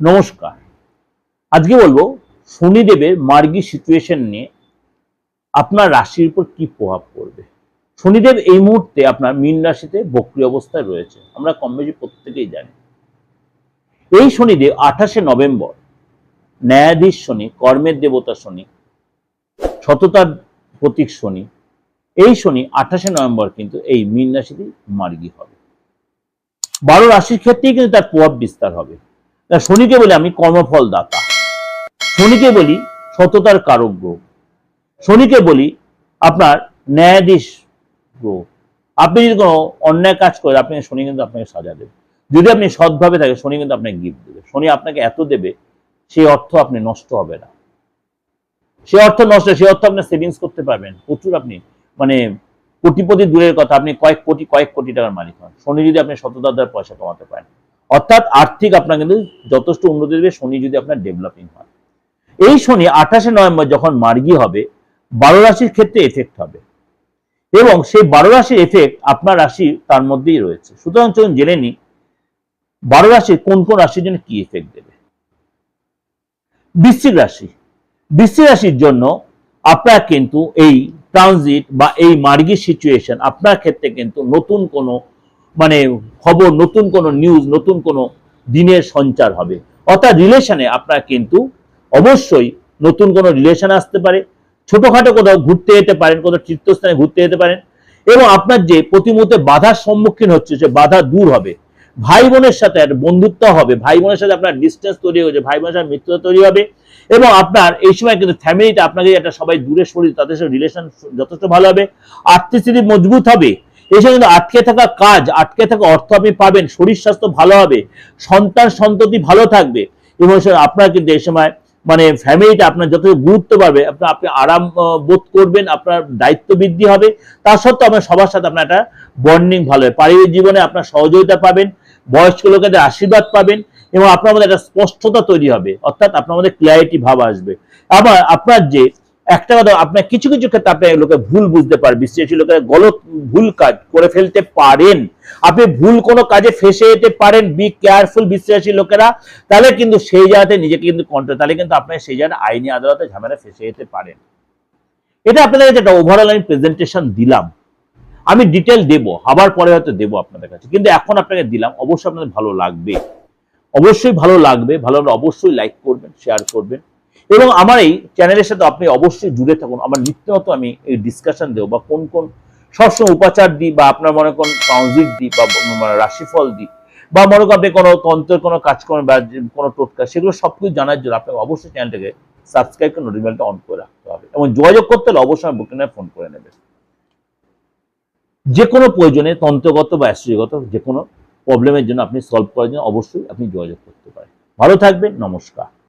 নমস্কার। আজকে বলব শনিদেবের মার্গী সিচুয়েশন নিয়ে আপনার রাশির উপর কি প্রভাব পড়বে? শনিদেব এই মুহূর্তে আপনার মীন রাশিতে বক্রি অবস্থায় রয়েছে। আমরা কম বেশি প্রত্যেকেই জানি। এই শনিদেব আঠাশে নভেম্বর, ন্যায়াধীশ শনি, কর্মের দেবতা শনি, সততার প্রতীক শনি, এই শনি আঠাশে নভেম্বর কিন্তু এই মীন রাশিতেই মার্গী হবে। বারো রাশির ক্ষেত্রেই কিন্তু তার প্রভাব বিস্তার হবে। শনিকে বলি আমি কর্মফল দাতা শনিকে বলি সততার কারক শনিকে বলি আপনার ন্যায়াধীশ গ্রহ আপনি যদি কোনো অন্যায় কাজ করে আপনি শনি কিন্তু আপনাকে সাজা দেবে। যদি আপনি সৎভাবে থাকে, শনি কিন্তু আপনাকে গিফট দেবে। শনি আপনাকে এত দেবে সেই অর্থ আপনি নষ্ট হবে না। সে অর্থ নষ্ট, সে অর্থ আপনি সেভিংস করতে পারবেন। প্রচুর আপনি মানে কোটিপতি দূরের কথা, আপনি কয়েক কোটি কয়েক কোটি টাকার মালিক হন। শনি যদি আপনি শততার দ্বারা পয়সা কমাতে পারেন। অর্থাৎ আর্থিক আপনার কিন্তু যথেষ্ট উন্নতি দেবে, শনি যদি আপনার ডেভেলপিং হয়। এই শনি আঠাশে নভেম্বর যখন মার্গি হবে, বারো রাশির ক্ষেত্রে এফেক্ট হবে। এবং সেই বারো রাশির এফেক্ট আপনার রাশি তার মধ্যেই রয়েছে। সুতরাং চলুন জেনে নিই, বারো রাশির কোন কোন রাশির জন্য কি এফেক্ট দেবে? বৃশ্চিক রাশি। বৃশ্চিক রাশির জন্য আপনার কিন্তু এই ট্রানজিট বা এই মার্গি সিচুয়েশন আপনার ক্ষেত্রে কিন্তু নতুন কোনো মানে খবর, নতুন কোনো নিউজ নতুন কোনো দিনের সঞ্চার হবে। অর্থাৎ রিলেশনে আপনার কিন্তু অবশ্যই নতুন কোনো রিলেশন আসতে পারে, ছোটখাটো কোথাও ঘুরতে যেতে পারেন, কোথাও তীর্থস্থানে ঘুরতে যেতে পারেন এবং আপনার যে প্রতি মুহূর্তে বাধার সম্মুখীন হচ্ছে, সে বাধা দূর হবে। ভাই বোনের সাথে একটা বন্ধুত্ব হবে ভাই বোনের সাথে আপনার ডিস্টেন্স তৈরি হয়েছে ভাই বোনের সাথে মিত্রতা তৈরি হবে এবং আপনার এই সময় কিন্তু ফ্যামিলিটা আপনাকে একটা সবাই দূরে সরিয়ে তাদের সাথে রিলেশন যথেষ্ট ভালো হবে, আর্থিক স্থিতি মজবুত হবে। এসব কিন্তু আটকে থাকা কাজ, আটকে থাকা অর্থ আপনি পাবেন, শরীর স্বাস্থ্য ভালো হবে, সন্তান সন্ততি ভালো থাকবে। এবং আপনার কিন্তু এই সময় মানে ফ্যামিলিটা আপনার যত গুরুত্ব পাবে, আপনার, আপনি আরাম বোধ করবেন, আপনার দায়িত্ব বৃদ্ধি হবে। তা সত্ত্বেও আপনার সবার সাথে আপনার একটা বন্ডিং ভালো হবে। পারিবারিক জীবনে আপনার সহযোগিতা পাবেন, বয়স্ক লোকেদের আশীর্বাদ পাবেন এবং আপনার মধ্যে একটা স্পষ্টতা তৈরি হবে। অর্থাৎ আপনার মধ্যে ক্লিয়ারিটি ভাব আসবে। আবার আপনার যে একটা কথা, আপনার কিছু কিছু ক্ষেত্রে আপনি লোকে ভুল বুঝতে পারেন বিশ্বাসী লোকেরা গলত, ভুল কাজ করে ফেলতে পারেন। আপনি ভুল কোনো কাজে ফেসে যেতে পারেন বি কেয়ারফুল বিশ্বাসী লোকেরা। তাহলে কিন্তু সেই জায়গাতে নিজেকে কিন্তু কন্ট্রোল তাহলে কিন্তু আপনার সেই জায়গায় আইনি আদালতে ঝামেলা ফেসে যেতে পারেন। এটা আপনাদের কাছে একটা ওভারঅল আমি প্রেজেন্টেশন দিলাম। আমি ডিটেল দেব, আবার পরে হয়তো দেবো আপনাদের কাছে। কিন্তু এখন আপনাকে দিলাম, অবশ্যই আপনাদের ভালো লাগবে। অবশ্যই ভালো লাগবে, ভালো অবশ্যই লাইক করবেন শেয়ার করবেন। এবং আমার এই চ্যানেলের সাথে আপনি অবশ্যই জুড়ে থাকুন। আমার নিত্য আমি এই ডিসকাশন দেবো বা কোন কোন সবসময় উপাচার দিই বা আপনার মনে কোন ট্রানজিট দিই বা মানে রাশিফল দিই বা মনে করেন আপনি কোনো তন্ত্রের কোনো কাজ করেন বা কোনো টোটকা, সেগুলো সব কিছু জানার জন্য আপনাকে অবশ্যই চ্যানেলটাকে সাবস্ক্রাইব করে নোটিফিকেশনটা অন করে রাখতে হবে এবং যোগাযোগ করতে হলে অবশ্যই বুকিংয়ে ফোন করে নেবেন। যে কোনো প্রয়োজনে তন্ত্রগত বা অ্যাস্ট্রোগত যে কোনো প্রবলেমের জন্য আপনি সলভ করার জন্য অবশ্যই আপনি যোগাযোগ করতে পারেন। ভালো থাকবেন, নমস্কার।